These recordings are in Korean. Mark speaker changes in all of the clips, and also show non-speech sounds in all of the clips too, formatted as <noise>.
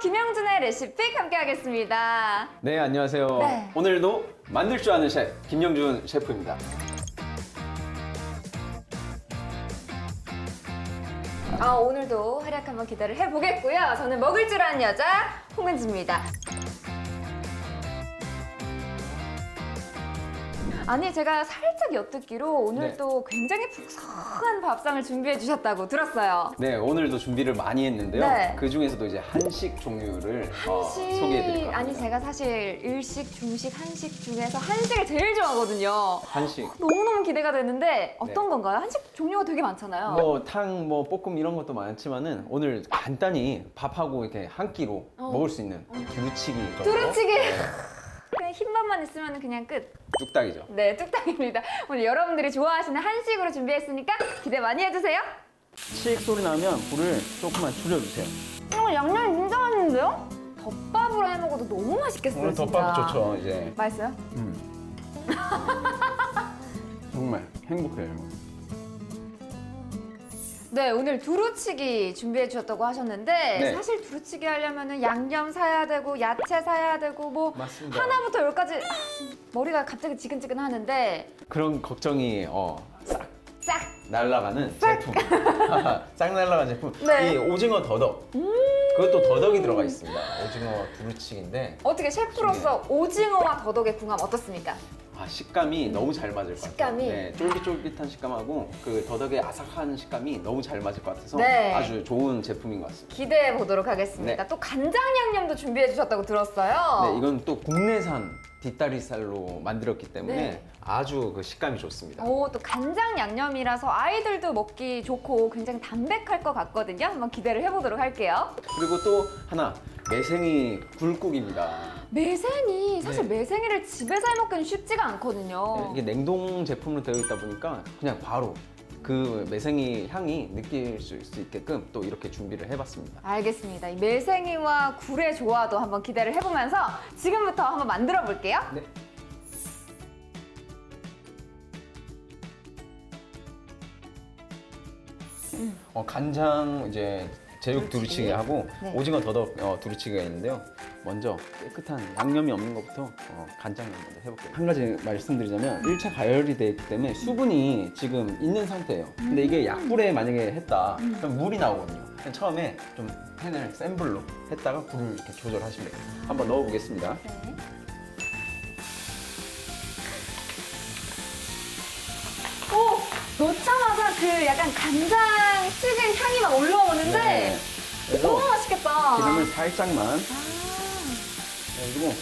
Speaker 1: 김영준의 레시피 함께 하겠습니다.
Speaker 2: 네, 안녕하세요.
Speaker 1: 네.
Speaker 2: 오늘도 만들 줄 아는 셰프 김영준 셰프입니다.
Speaker 1: 아, 오늘도 활약 한번 기대를 해보겠고요. 저는 먹을 줄 아는 여자 홍은지입니다. 아니 제가 살짝 엿듣기로 오늘
Speaker 2: 네.
Speaker 1: 또 굉장히 풍성한 밥상을 준비해 주셨다고 들었어요.
Speaker 2: 네, 오늘도 준비를 많이 했는데요.
Speaker 1: 네.
Speaker 2: 그 중에서도 이제 한식 종류를 어,
Speaker 1: 한식
Speaker 2: 소개해드릴까 합니다.
Speaker 1: 아니 제가 사실 일식, 중식, 한식 중에서 한식을 제일 좋아하거든요.
Speaker 2: 한식.
Speaker 1: 너무너무 기대가 되는데 어떤
Speaker 2: 네.
Speaker 1: 건가요? 한식 종류가 되게 많잖아요.
Speaker 2: 뭐 탕, 뭐 볶음 이런 것도 많지만은 오늘 간단히 밥하고 이렇게 한 끼로
Speaker 1: 어.
Speaker 2: 먹을 수 있는 두루치기 정도.
Speaker 1: 두루치기!
Speaker 2: 네, <laughs>
Speaker 1: 흰밥만 있으면 그냥 끝.
Speaker 2: 뚝딱이죠.
Speaker 1: 네, 뚝딱입니다. 오늘 여러분들이 좋아하시는 한식으로 준비했으니까 기대 많이 해주세요.
Speaker 2: 칙 소리 나면 불을 조금만 줄여주세요.
Speaker 1: 어, 양념이 진짜 맛있는데요? 덮밥으로 해 먹어도 너무 맛있겠어요.
Speaker 2: 오늘
Speaker 1: 진짜.
Speaker 2: 덮밥 좋죠, 이제.
Speaker 1: 맛있어요?
Speaker 2: 정말 행복해요.
Speaker 1: 네, 오늘 두루치기 준비해 주셨다고 하셨는데
Speaker 2: 네.
Speaker 1: 사실 두루치기 하려면은 양념 사야 되고 야채 사야 되고 뭐
Speaker 2: 맞습니다.
Speaker 1: 하나부터 열까지 아, 머리가 갑자기 지근지근 하는데
Speaker 2: 그런 걱정이 어, 싹
Speaker 1: 싹
Speaker 2: 날라가는 제품. <laughs> 싹 날라가는 제품.
Speaker 1: 네. 음.
Speaker 2: 이 오징어 더덕. 그것도 더덕이 들어가 있습니다. 오징어 두루치기인데
Speaker 1: 어떻게 셰프로서 오징어와 더덕의 궁합 어떻습니까?
Speaker 2: 아, 식감이 너무 잘 맞을 것 같아요.
Speaker 1: 식감이?
Speaker 2: 네, 쫄깃쫄깃한 식감하고 그 더덕의 아삭한 식감이 너무 잘 맞을 것 같아서
Speaker 1: 네.
Speaker 2: 아주 좋은 제품인 것 같습니다.
Speaker 1: 기대해 보도록 하겠습니다.
Speaker 2: 네.
Speaker 1: 또 간장 양념도 준비해 주셨다고 들었어요.
Speaker 2: 네, 이건 또 국내산 뒷다리살로 만들었기 때문에
Speaker 1: 네.
Speaker 2: 아주 그 식감이 좋습니다.
Speaker 1: 오, 또 간장 양념이라서 아이들도 먹기 좋고 굉장히 담백할 것 같거든요. 한번 기대를 해보도록 할게요.
Speaker 2: 그리고 또 하나 매생이 굴국입니다.
Speaker 1: 매생이 사실
Speaker 2: 네.
Speaker 1: 매생이를 집에서 해 먹기는 쉽지가 않거든요.
Speaker 2: 이게 냉동 제품으로 되어 있다 보니까 그냥 바로 그 매생이 향이 느낄 수 있게끔 또 이렇게 준비를 해봤습니다.
Speaker 1: 알겠습니다. 이 매생이와 굴의 조화도 한번 기대를 해보면서 지금부터 한번 만들어 볼게요.
Speaker 2: 네. 어, 간장 이제 제육
Speaker 1: 두루치기.
Speaker 2: 하고
Speaker 1: 네.
Speaker 2: 오징어 더덕 어, 두루치기가 있는데요. 먼저 깨끗한 양념이 없는 것부터 어, 간장을 먼저 해볼게요. 한 가지 말씀드리자면 1차 가열이 되어 있기 때문에 수분이 지금 있는 상태예요. 근데 이게 약불에 만약에 했다 그럼 물이 나오거든요. 그냥 처음에 좀 팬을 센 불로 했다가 불을 이렇게 조절하시면 돼요. 한번 넣어보겠습니다.
Speaker 1: 네. 넣자마자 그 약간 간장 찌개 향이 막 올라오는데
Speaker 2: 네. 그래서
Speaker 1: 너무 맛있겠다.
Speaker 2: 기름을 살짝만
Speaker 1: 아,
Speaker 2: 그리고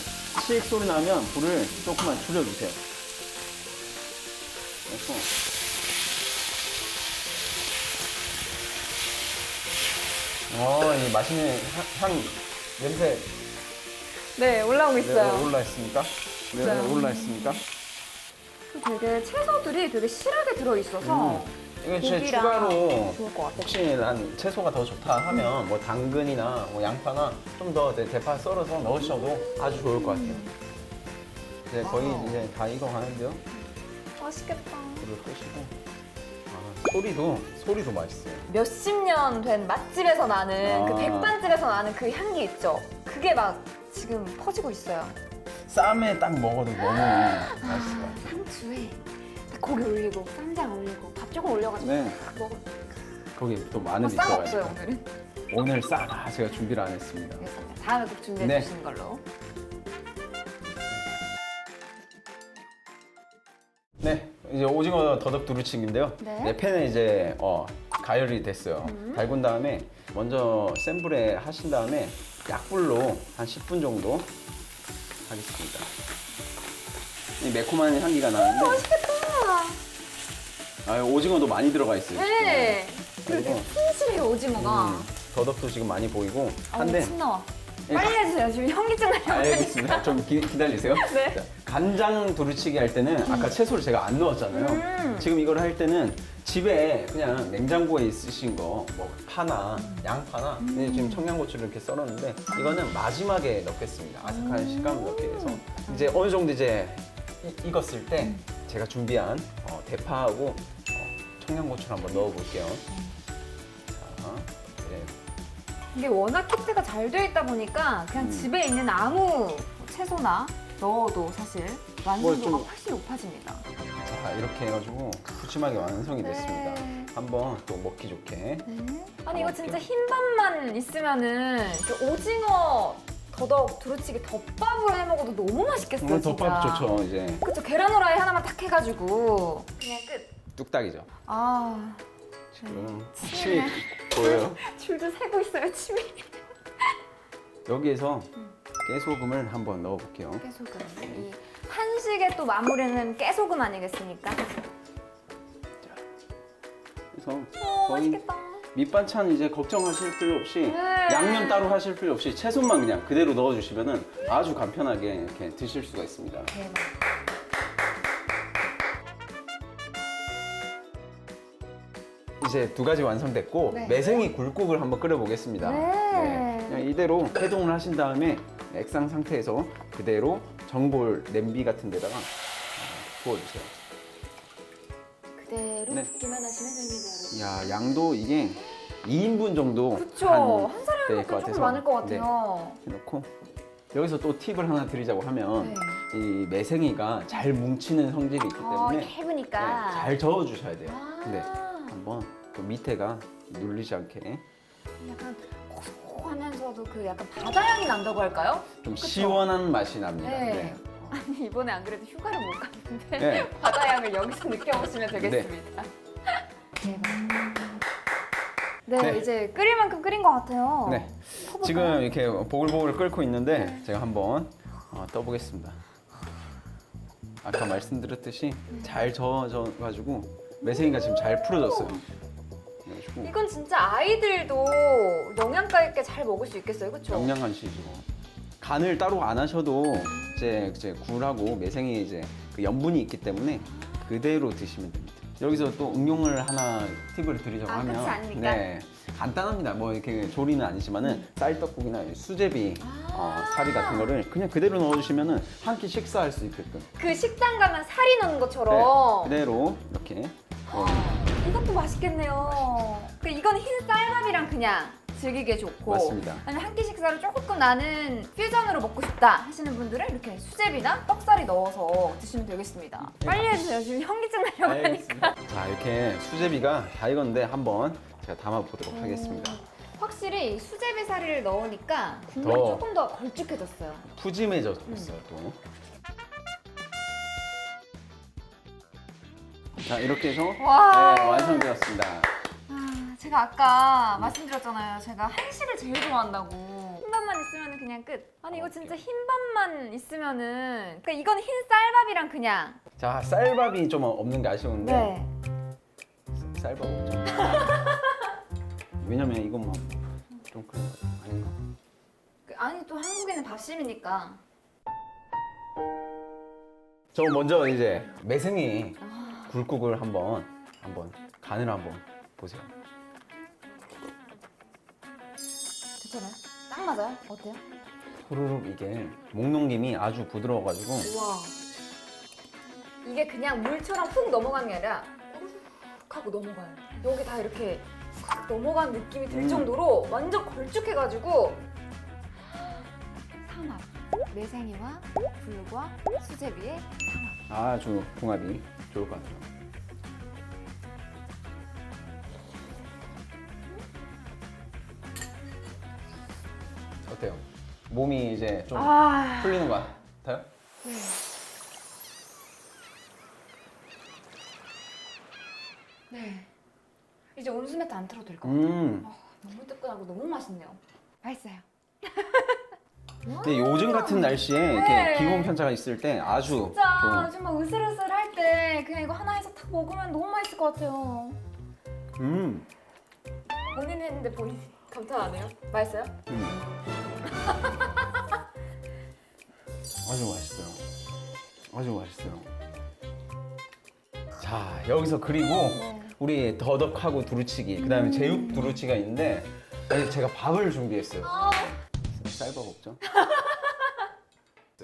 Speaker 2: 칙 소리 나면 불을 조금만 줄여주세요. 그래서 어, 이 맛있는 향, 향 냄새
Speaker 1: 네, 올라오고
Speaker 2: 네,
Speaker 1: 있어요.
Speaker 2: 올라 있습니까? 네. 올라 있습니까?
Speaker 1: 되게 채소들이 되게 실하게 들어있어서
Speaker 2: 이거 진짜
Speaker 1: 고기랑
Speaker 2: 추가로
Speaker 1: 좋을 것 같아요.
Speaker 2: 혹시 난 채소가 더 좋다 하면 뭐 당근이나 뭐 양파나 좀 더 대파 썰어서 넣으셔도 아주 좋을 것 같아요. 이제 거의
Speaker 1: 와우.
Speaker 2: 이제 다 익어가는데요.
Speaker 1: 맛있겠다.
Speaker 2: 불을 끄시고 아, 소리도 소리도 맛있어요.
Speaker 1: 몇십 년 된 맛집에서 나는
Speaker 2: 아.
Speaker 1: 그 백반집에서 나는 그 향기 있죠. 그게 막 지금 퍼지고 있어요.
Speaker 2: 쌈에 딱 먹어도 너무 맛있을 것 같아요.
Speaker 1: 상추에 고기 올리고 쌈장 올리고 밥 조금 올려가지고
Speaker 2: 네,
Speaker 1: 먹어.
Speaker 2: 거기
Speaker 1: 또뭐쌈
Speaker 2: 들어가
Speaker 1: 없어요
Speaker 2: 있고
Speaker 1: 오늘은.
Speaker 2: 오늘 쌈 아, 제가 준비를 안
Speaker 1: 했습니다. 다음에 꼭 준비해
Speaker 2: 네.
Speaker 1: 주시는 걸로.
Speaker 2: 네, 이제 오징어 더덕 두루치기인데요.
Speaker 1: 네.
Speaker 2: 네, 팬에 이제 어, 가열이 됐어요.
Speaker 1: 음.
Speaker 2: 달군 다음에 먼저 센 불에 하신 다음에 약불로 한 10분 정도 하겠습니다. 이 매콤한 향기가 나는데
Speaker 1: 맛있겠다.
Speaker 2: 아, 오징어도 많이 들어가 있어요.
Speaker 1: 네.
Speaker 2: 그리고
Speaker 1: 그리고 튼실해요 오징어가.
Speaker 2: 음, 더덕도 지금 많이 보이고
Speaker 1: 아,
Speaker 2: 한데
Speaker 1: 침 나와.
Speaker 2: 예.
Speaker 1: 빨리 해주세요. 지금 현기증 나려고
Speaker 2: 알겠습니다. 좀 기, 기다리세요. <laughs>
Speaker 1: 네.
Speaker 2: 자, 간장 두루치기 할 때는 아까 채소를 제가 안 넣었잖아요.
Speaker 1: 음.
Speaker 2: 지금 이걸 할 때는 집에 그냥 냉장고에 있으신 거, 뭐 파나 양파나
Speaker 1: 음.
Speaker 2: 근데 지금 청양고추를 이렇게 썰었는데 이거는 마지막에 넣겠습니다. 아삭한
Speaker 1: 음.
Speaker 2: 식감을 넣기 위해서 이제 어느 정도 이제 이- 익었을 때 제가 준비한 어, 대파하고 어, 청양고추를 한번 넣어볼게요. 자, 이제
Speaker 1: 이게 워낙 키트가 잘 되어 있다 보니까 그냥
Speaker 2: 음.
Speaker 1: 집에 있는 아무 채소나 넣어도 사실 완성도가
Speaker 2: 뭐 좀-
Speaker 1: 훨씬 높아집니다.
Speaker 2: 자 이렇게 해가지고 푸짐하게 완성이 됐습니다.
Speaker 1: 네.
Speaker 2: 한번 또 먹기 좋게.
Speaker 1: 네. 아니 이거 진짜 흰밥만 있으면은 이렇게 오징어 더덕 두루치기 덮밥으로 해 먹어도 너무 맛있겠어요.
Speaker 2: 오늘
Speaker 1: 진짜.
Speaker 2: 덮밥 좋죠 이제
Speaker 1: 그쵸 계란 후라이 하나만 딱 해가지고 그냥 끝.
Speaker 2: 뚝딱이죠.
Speaker 1: 아
Speaker 2: 지금
Speaker 1: 침이네.
Speaker 2: 침이 보여요. <laughs>
Speaker 1: 줄줄 새고 있어요 침이.
Speaker 2: 여기에서 깨소금을 한번 넣어볼게요.
Speaker 1: 깨소금. 이 한식의 또 마무리는 깨소금 아니겠습니까?
Speaker 2: 그래서
Speaker 1: 오
Speaker 2: 거의
Speaker 1: 맛있겠다.
Speaker 2: 밑반찬 이제 걱정하실 필요 없이
Speaker 1: 네.
Speaker 2: 양념 따로 하실 필요 없이 채소만 그냥 그대로 넣어주시면은 아주 간편하게 이렇게 드실 수가 있습니다.
Speaker 1: 대박.
Speaker 2: 이제 두 가지 완성됐고
Speaker 1: 네.
Speaker 2: 매생이 굴국을 한번 끓여보겠습니다.
Speaker 1: 네.
Speaker 2: 그냥 이대로 해동을 하신 다음에 액상 상태에서 그대로 정볼 냄비 같은 데다가 어, 부어주세요. 네.
Speaker 1: 붓기만 하시면 됩니다.
Speaker 2: 야 양도 이게 2인분 정도
Speaker 1: 그쵸.
Speaker 2: 한
Speaker 1: 한 사람이
Speaker 2: 될
Speaker 1: 먹기
Speaker 2: 것
Speaker 1: 조금
Speaker 2: 같아서.
Speaker 1: 많을 것 같아요.
Speaker 2: 해놓고 여기서 또 팁을 하나 드리자고 하면
Speaker 1: 네.
Speaker 2: 이 매생이가 잘 뭉치는 성질이 있기
Speaker 1: 어,
Speaker 2: 때문에
Speaker 1: 이렇게 해보니까.
Speaker 2: 네, 잘 저어 주셔야 돼요.
Speaker 1: 아.
Speaker 2: 근데 한번 또 밑에가 눌리지 않게
Speaker 1: 약간 고소하면서도 그 약간 바다 향이 난다고 할까요?
Speaker 2: 좀? 시원한 맛이 납니다.
Speaker 1: 네.
Speaker 2: 네.
Speaker 1: 아니 이번에 안 그래도 휴가를 못 갔는데
Speaker 2: 네. <laughs>
Speaker 1: 바다향을 여기서 느껴보시면 되겠습니다. 대박. 네,
Speaker 2: 네.
Speaker 1: 이제 끓일 만큼 끓인 것 같아요.
Speaker 2: 네.
Speaker 1: 퍼볼까요?
Speaker 2: 지금 이렇게 보글보글 끓고 있는데
Speaker 1: 네.
Speaker 2: 제가 한번 어, 떠보겠습니다. 아까 말씀드렸듯이 잘 저어져가지고 매생이가 지금 잘 풀어졌어요. 그래가지고
Speaker 1: 이건 진짜 아이들도 영양가 있게 잘 먹을 수 있겠어요, 그렇죠?
Speaker 2: 영양 간식이고 간을 따로 안 하셔도 이제 이제 굴하고 매생이 이제 그 염분이 있기 때문에 그대로 드시면 됩니다. 여기서 또 응용을 하나 팁을 드리자고
Speaker 1: 아,
Speaker 2: 하면
Speaker 1: 그치 않습니까?
Speaker 2: 네 간단합니다. 뭐 이렇게 조리는 아니지만은 쌀떡국이나 수제비
Speaker 1: 아.
Speaker 2: 어, 사리 같은 거를 그냥 그대로 넣어주시면은 한 끼 식사할 수 있게끔
Speaker 1: 그 식당 가면 사리 넣는
Speaker 2: 네,
Speaker 1: 것처럼.
Speaker 2: 그대로 이렇게 어,
Speaker 1: 이것도 맛있겠네요. 그 이건 흰 쌀밥이랑 그냥 즐기기에 좋고.
Speaker 2: 맞습니다.
Speaker 1: 아니면 한 끼 식사를 조금 나는 퓨전으로 먹고 싶다 하시는 분들은 이렇게 수제비나 떡살이 넣어서 드시면 되겠습니다. 빨리 해주세요. 지금 현기증 나려고 하니까.
Speaker 2: 자 이렇게 수제비가 다 익었는데 한번 제가 담아 보도록 하겠습니다.
Speaker 1: 확실히 수제비 사리를 넣으니까 국물이
Speaker 2: 더.
Speaker 1: 조금 더 걸쭉해졌어요.
Speaker 2: 푸짐해졌어요 또. 자 이렇게 해서
Speaker 1: 와.
Speaker 2: 네, 완성되었습니다.
Speaker 1: 아, 제가 아까 말씀드렸잖아요. 제가 한식을 제일 좋아한다고. 흰밥만 있으면 그냥 끝. 아니 이거 진짜 흰밥만 있으면은 그러니까 이건 흰 쌀밥이랑 그냥
Speaker 2: 자 쌀밥이 좀 없는 게 아쉬운데
Speaker 1: 네.
Speaker 2: 쌀밥 없죠. 왜냐면 이것만 좀 그런 거 아닌가?
Speaker 1: 그- 아니 또 한국에는 밥심이니까.
Speaker 2: 저 먼저 이제 매생이
Speaker 1: 아,
Speaker 2: 굴국을 한번 한번 간을 한번 보세요.
Speaker 1: 딱 맞아요? 어때요?
Speaker 2: 후루룩 이게 목넘김이 아주 부드러워가지고
Speaker 1: 우와. 이게 그냥 물처럼 훅 넘어가는 게 아니라 우르륵 하고 넘어가요. 여기 다 이렇게 싹 넘어간 느낌이 들
Speaker 2: 음.
Speaker 1: 정도로 완전 걸쭉해가지고 삼합. 매생이와 굴과 수제비의 삼합.
Speaker 2: 아주 궁합이 좋을 것 같아요. 어때요? 몸이 이제 좀
Speaker 1: 아.
Speaker 2: 풀리는 것 같아요?
Speaker 1: 네. 네. 이제 온수 매트 안 틀어도 될 것 같아요.
Speaker 2: 음.
Speaker 1: 아, 너무 뜨끈하고 너무 맛있네요. 맛있어요. <laughs>
Speaker 2: 근데 요즘 같은 날씨에 이렇게
Speaker 1: 네.
Speaker 2: 기온 편차가 있을 때 아주
Speaker 1: 진짜. 요즘 막 으슬으슬 할 때 그냥 이거 하나 해서 탁 먹으면 너무 맛있을 것 같아요.
Speaker 2: 음.
Speaker 1: 본인 했는데 본인 감탄 안 해요? 맛있어요?
Speaker 2: 음. <laughs> 아주 맛있어요. 아주 맛있어요. 자 여기서 그리고
Speaker 1: 네.
Speaker 2: 우리 더덕하고 두루치기 그다음에
Speaker 1: 음.
Speaker 2: 제육 두루치기가 있는데 아니, 제가 밥을 준비했어요.
Speaker 1: 아,
Speaker 2: 쌀밥 없죠?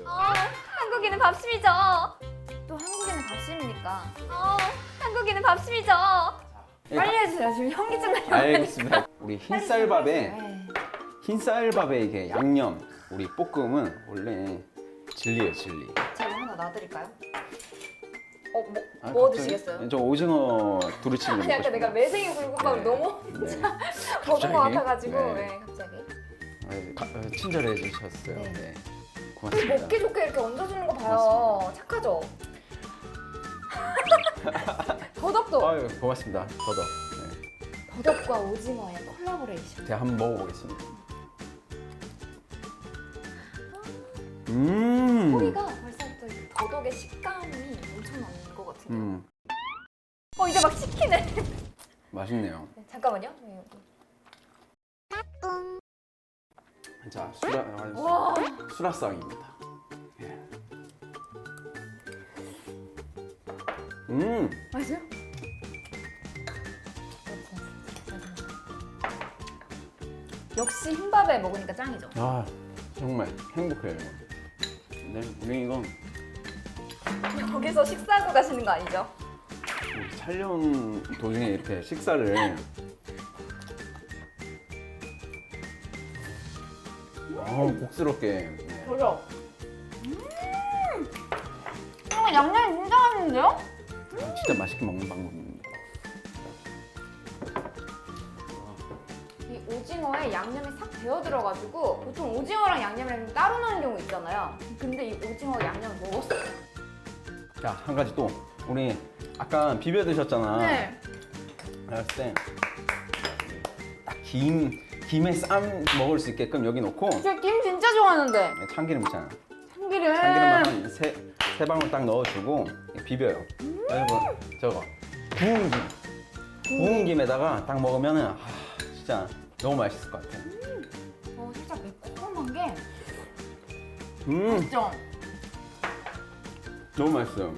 Speaker 1: 아, 한국인은 밥심이죠. 또 한국인은 밥심이니까. 아, 한국인은 밥심이죠. 빨리 해주세요. 지금 현기증 나려고 하니까.
Speaker 2: 알겠습니다. 우리 흰쌀밥에
Speaker 1: 네.
Speaker 2: 흰 쌀밥에 이게 양념, 우리 볶음은 원래 진리예요, 진리.
Speaker 1: 제가 뭐 하나 놔드릴까요? 어, 뭐,
Speaker 2: 아,
Speaker 1: 뭐
Speaker 2: 갑자기?
Speaker 1: 드시겠어요?
Speaker 2: 저 오징어 두루치기 먹고 <laughs>
Speaker 1: 아까 내가
Speaker 2: 싶어요.
Speaker 1: 매생이 굴국밥을
Speaker 2: 네.
Speaker 1: 너무
Speaker 2: 네.
Speaker 1: 먹은
Speaker 2: 갑자기?
Speaker 1: 것 같아가지고
Speaker 2: 네.
Speaker 1: 네, 갑자기
Speaker 2: 아, 가- 어, 친절해 주셨어요.
Speaker 1: 네.
Speaker 2: 네. 고맙습니다.
Speaker 1: 먹기 좋게 이렇게 얹어주는 거 봐요 착하죠? <laughs> 더덕도
Speaker 2: 아유, 고맙습니다. 더더. 네.
Speaker 1: 더덕과 오징어의 콜라보레이션
Speaker 2: 제가 한번 먹어보겠습니다. 음.
Speaker 1: 소리가 벌써부터 이 더덕의 식감이 엄청난 것 같은데
Speaker 2: 음.
Speaker 1: 어 이제 막 시키네 <laughs>
Speaker 2: 맛있네요.
Speaker 1: 네, 잠깐만요.
Speaker 2: 자, 수라 아,
Speaker 1: 와
Speaker 2: 수라상입니다. 예. 음.
Speaker 1: 맛있어요? 역시 흰밥에 먹으니까 짱이죠
Speaker 2: 아, 정말 행복해요. 이거. 네, 우리 이거
Speaker 1: 여기서 식사하고 가시는 거 아니죠?
Speaker 2: 촬영 도중에 이렇게 식사를 어, 복스럽게 네.
Speaker 1: 그죠? 음 이거 양념이 진짜 맛있는데요?
Speaker 2: 진짜 맛있게 먹는 방법입니다.
Speaker 1: 오징어에 양념이 싹 배어 들어가지고 보통 오징어랑 좀 따로 넣는 경우 있잖아요. 근데 이 오징어 양념 먹었어요.
Speaker 2: 자, 한 가지 또 우리 아까 비벼 드셨잖아.
Speaker 1: 네.
Speaker 2: 그랬을 때 딱 김 김에 쌈 먹을 수 있게끔 여기 넣고
Speaker 1: 제가 김 진짜 좋아하는데
Speaker 2: 참기름 있잖아.
Speaker 1: 참기름.
Speaker 2: 참기름만 한 세 세 방울 딱 넣어주고 비벼요. 그리고 저거 구운 김, 구운 김에다가 딱 먹으면은 아, 진짜 너무 맛있을 것 같아.
Speaker 1: 어, 살짝 매콤한 게
Speaker 2: 음,
Speaker 1: 맛있죠?
Speaker 2: 너무 맛있어요.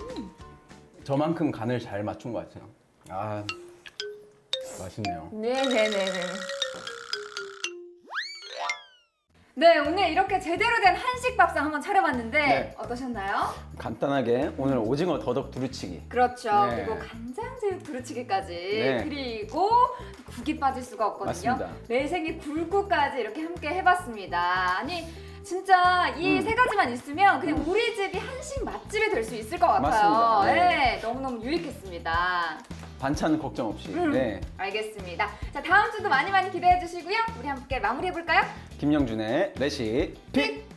Speaker 2: 저만큼 간을 잘 맞춘 것 같아요. 아, 맛있네요.
Speaker 1: 네네네네. 네 오늘 이렇게 제대로 된 한식 밥상 한번 차려봤는데
Speaker 2: 네.
Speaker 1: 어떠셨나요?
Speaker 2: 간단하게 오늘 오징어 더덕 두루치기.
Speaker 1: 그렇죠.
Speaker 2: 네.
Speaker 1: 그리고 간장새우 두루치기까지
Speaker 2: 네.
Speaker 1: 그리고 국이 빠질 수가 없거든요.
Speaker 2: 맞습니다.
Speaker 1: 매생이 굴국까지 이렇게 함께 해봤습니다. 아니 진짜 이
Speaker 2: 음.
Speaker 1: 세 가지만 있으면 그냥 우리 집이 한식 맛집이 될 수 있을 것 같아요.
Speaker 2: 맞습니다. 네.
Speaker 1: 네, 너무너무 유익했습니다.
Speaker 2: 반찬 걱정 없이.
Speaker 1: 음.
Speaker 2: 네.
Speaker 1: 알겠습니다. 자 다음 주도 많이 많이 기대해 주시고요. 우리 함께 마무리해 볼까요?
Speaker 2: 김영준의 레시피.